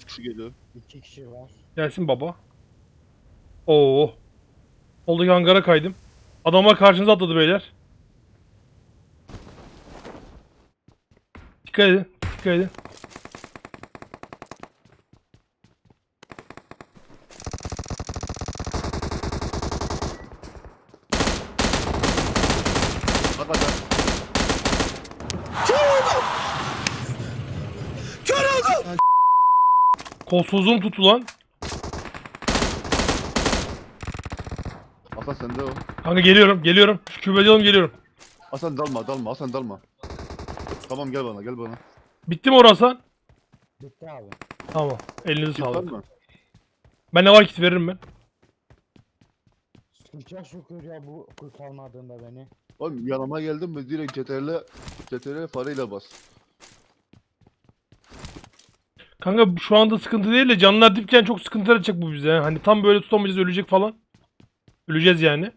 3 kişi geliyor. İki kişi var. Gelsin baba. Oo. Soldaki hangara kaydım. Adamlar karşınıza atladı beyler. Dikkat edin. Dikkat edin. Kolsuzluğum tuttu lan. Hasan sende o. Kanka geliyorum. Geliyorum. Şu kübede alalım geliyorum. Hasan dalma dalma Hasan dalma. Tamam gel bana gel bana. Bitti mi orası? Bitti abi. Tamam. Elinize Kit var sağlık. mı? Ben ne var kit veririm ben. Çok şükür ya bu kurtarmadığında beni. Oğlum yanıma geldin mi direkt CTRL CTRL fareyle bas. Kanka şu anda sıkıntı değil de canlar dipken çok sıkıntı yaratacak bu bize. Hani tam böyle tutamayacağız ölecek falan. Öleceğiz yani.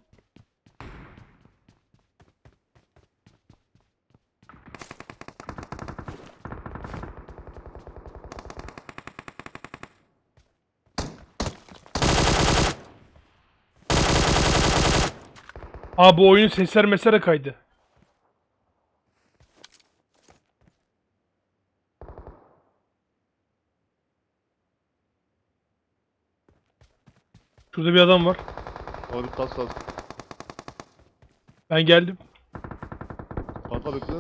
Aa bu oyunun sesler mesere kaydı. Şurada bir adam var. Abi tas tas. Ben geldim. Kanka bekle.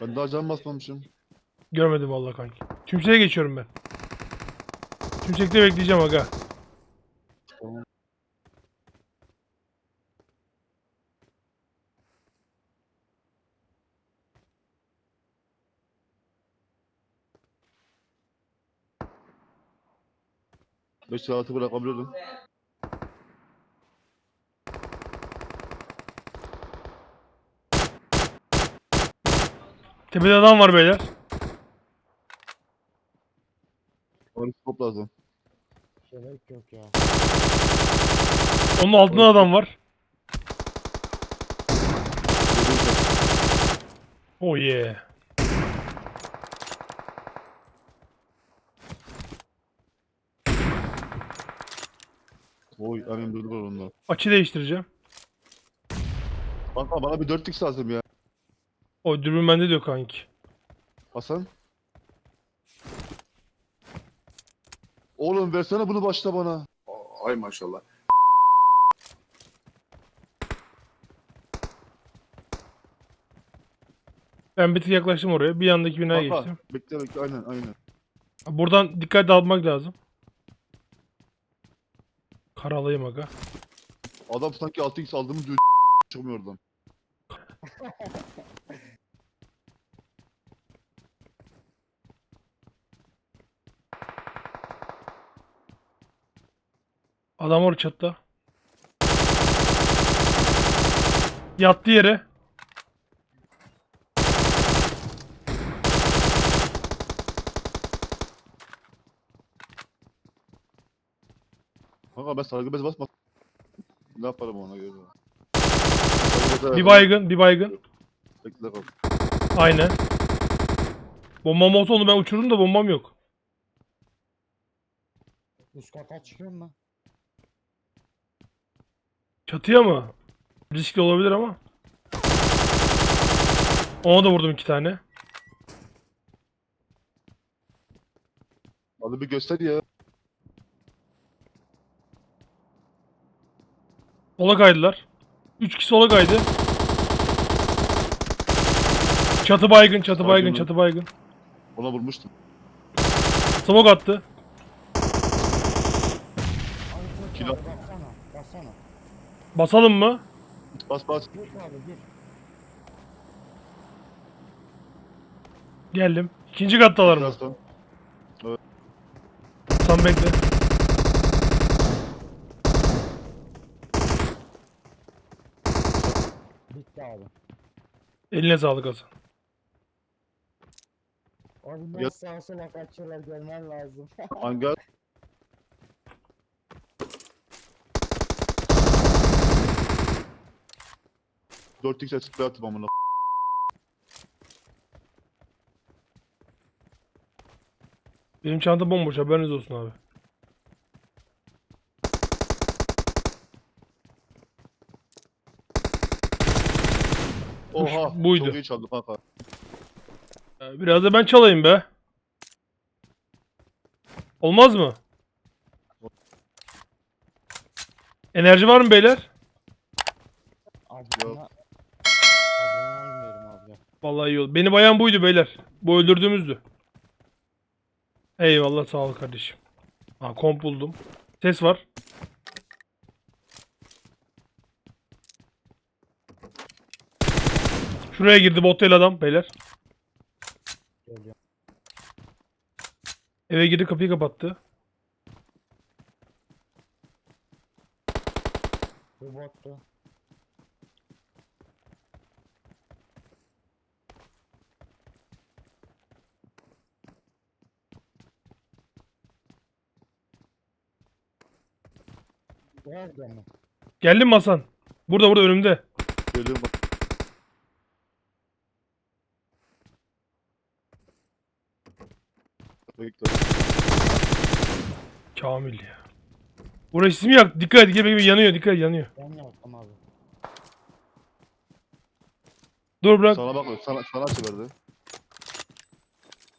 Ben daha can basmamışım. Görmedim vallahi kanki. Tümseğe geçiyorum ben. Tümsekte bekleyeceğim aga. 5 altı bırakabiliyordum. Tepede adam var beyler. Onu top lazım. Gerek yok ya. Onun altında adam var. Oh yeah. Emin durdu var onda. Açı değiştireceğim. Kanka bana bir 4x lazım ya. O dürbün bende diyor kanki. Hasan. Oğlum versene bunu başta bana. Ay maşallah. Ben bir tık yaklaştım oraya. Bir yandaki binaya geçtim. bekle bekle aynen aynen. Buradan dikkat dağıtmak lazım. Karalayayım aga. Adam sanki 6x aldığımı diyor çıkmıyor oradan. Adam orada çatta. Yattı yere. Kanka ben sargı bez basma. Ne yaparım ona göre. Bir baygın, bir baygın. Bekle kal. Aynen. Bombam olsa onu ben uçurdum da bombam yok. Üst kata çıkıyor mu? Çatıya mı? Riskli olabilir ama. Ona da vurdum iki tane. Hadi bir göster ya. Sola kaydılar. Üç kişi sola kaydı. Çatı baygın, çatı baygın, çatı baygın. Ona vurmuştum. Smoke attı. Kilo- abi baksana. Baksana. Basalım mı? Bas bas. Abi. Geldim. İkinci kattalar mı? Birazdan. Sen bekle. abi. Eline sağlık Hasan. Abi bunlar Yok. sağa sola kaçıyorlar görmen lazım. Lan gel. Dört x açıklığı atıp amına. Benim çantam bomboş haberiniz olsun abi. Oha. buydu. Çok iyi çaldı kanka. Biraz da ben çalayım be. Olmaz mı? Enerji var mı beyler? Abi Yok. abi ya. Vallahi iyi oldu. Beni bayan buydu beyler. Bu öldürdüğümüzdü. Eyvallah sağ ol kardeşim. Ha komp buldum. Ses var. Şuraya girdi bot değil adam beyler. Eve girdi kapıyı kapattı. Bu bottu. Mi? Geldin mi Hasan? Burada burada önümde. Geliyorum bak. Bekle. Kamil ya. Burası ismi yak. Dikkat et. Gibi gibi yanıyor. Dikkat et yanıyor. Ben yaptım abi. Dur bırak. Sana bak sana sana çevirdi.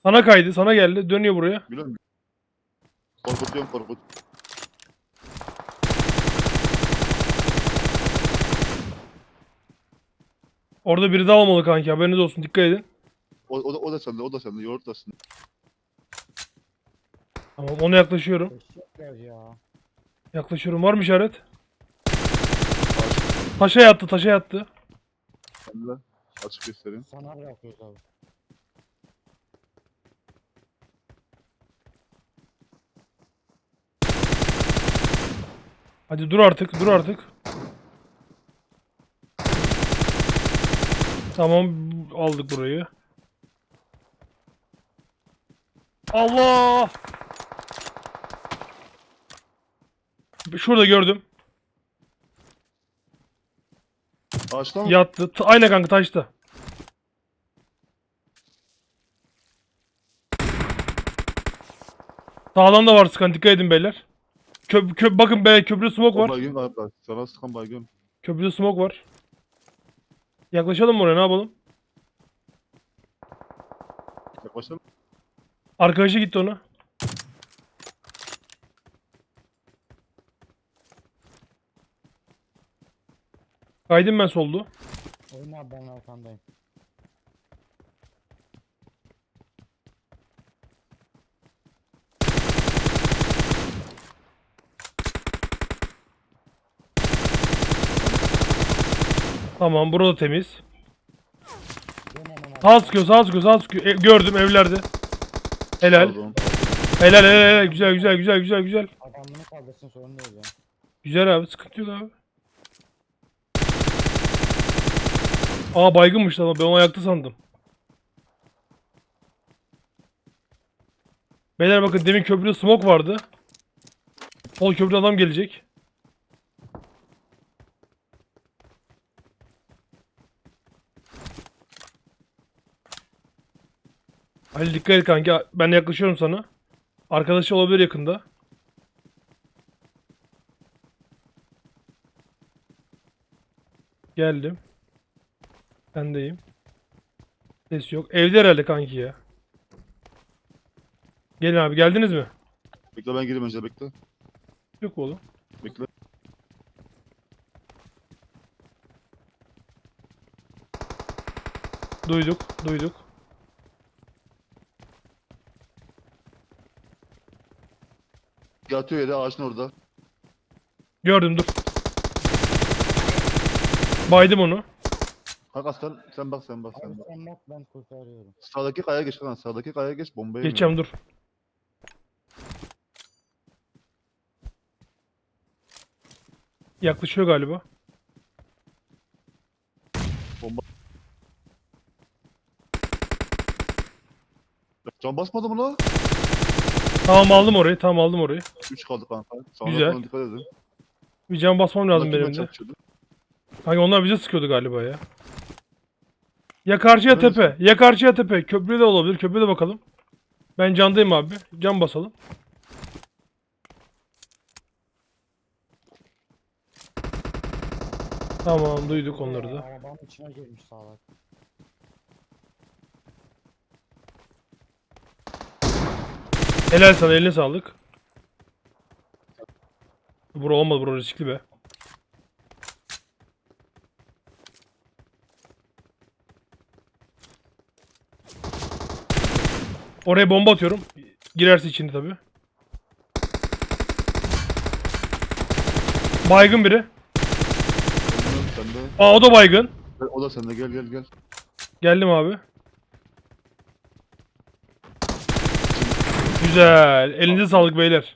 Sana kaydı. Sana geldi. Dönüyor buraya. Biliyor musun? Korkutuyorum korkut. Orada biri daha olmalı kanki. Haberiniz olsun. Dikkat edin. O, o da o da sende o da sende yoğurt da sende. Tamam ona yaklaşıyorum. Teşekkürler ya. Yaklaşıyorum. Var mı işaret? Taşa yattı. Taşa yattı. Sende. Açık göstereyim. Sana bırakıyoruz abi. Hadi dur artık. Dur artık. Tamam aldık burayı. Allah! Şurada gördüm. Ağaçta mı? Yattı. Ta- Aynen kanka taşta. Sağdan da var sıkan. Dikkat edin beyler. Köp köp bakın be köprüde smoke var. baygın galiba. Sana sıkan baygın. Köprüde smoke var. Yaklaşalım mı oraya ne yapalım? Yaklaşalım. Arkadaşı gitti ona. Kaydım ben soldu. Oyna abi ben arkandayım. Tamam burada temiz. Sağ sıkıyor sağ sıkıyor sağ sıkıyor. E, gördüm evlerde. Helal. Pardon. Helal helal helal. Güzel güzel güzel güzel güzel. Adamını kaldırsın sorun değil ya. Güzel abi sıkıntı yok abi. Aa baygınmış ama ben onu ayakta sandım. Beyler bakın demin köprüde smoke vardı. Sol köprüde adam gelecek. Ali dikkat et kanka. Ben yaklaşıyorum sana. Arkadaşı olabilir yakında. Geldim. Bendeyim. Ses yok. Evde herhalde kanki ya. Gelin abi geldiniz mi? Bekle ben gireyim önce bekle. Yok oğlum. Bekle. Duyduk, duyduk. Yatıyor yere ağaçın orada. Gördüm dur. Baydım onu. Kanka sen, sen bak sen bak sen Abi bak. sen bak ben kurtarıyorum. Sağdaki kaya geç kanka sağdaki kaya geç bombayı Geçeceğim dur. Yaklaşıyor galiba. Bomba. Can basmadı mı lan? Tamam aldım orayı. Tamam aldım orayı. 3 kaldı kanka. Sana Güzel. dikkat edin. Bir can basmam lazım benim de. çarpışıyordu. Kanka onlar bize sıkıyordu galiba ya. Ya karşıya Evet. tepe. Ya karşıya tepe. Köprüde de olabilir. Köprüde bakalım. Ben candayım abi. Can basalım. Tamam duyduk onları da. Arabanın içine girmiş salak. Helal sana eline sağlık. Bura olmadı bura riskli be. Oraya bomba atıyorum. Girerse içinde tabi. Baygın biri. Sende. Aa o da baygın. O da sende gel gel gel. Geldim abi. Güzel. Elinize sağlık beyler.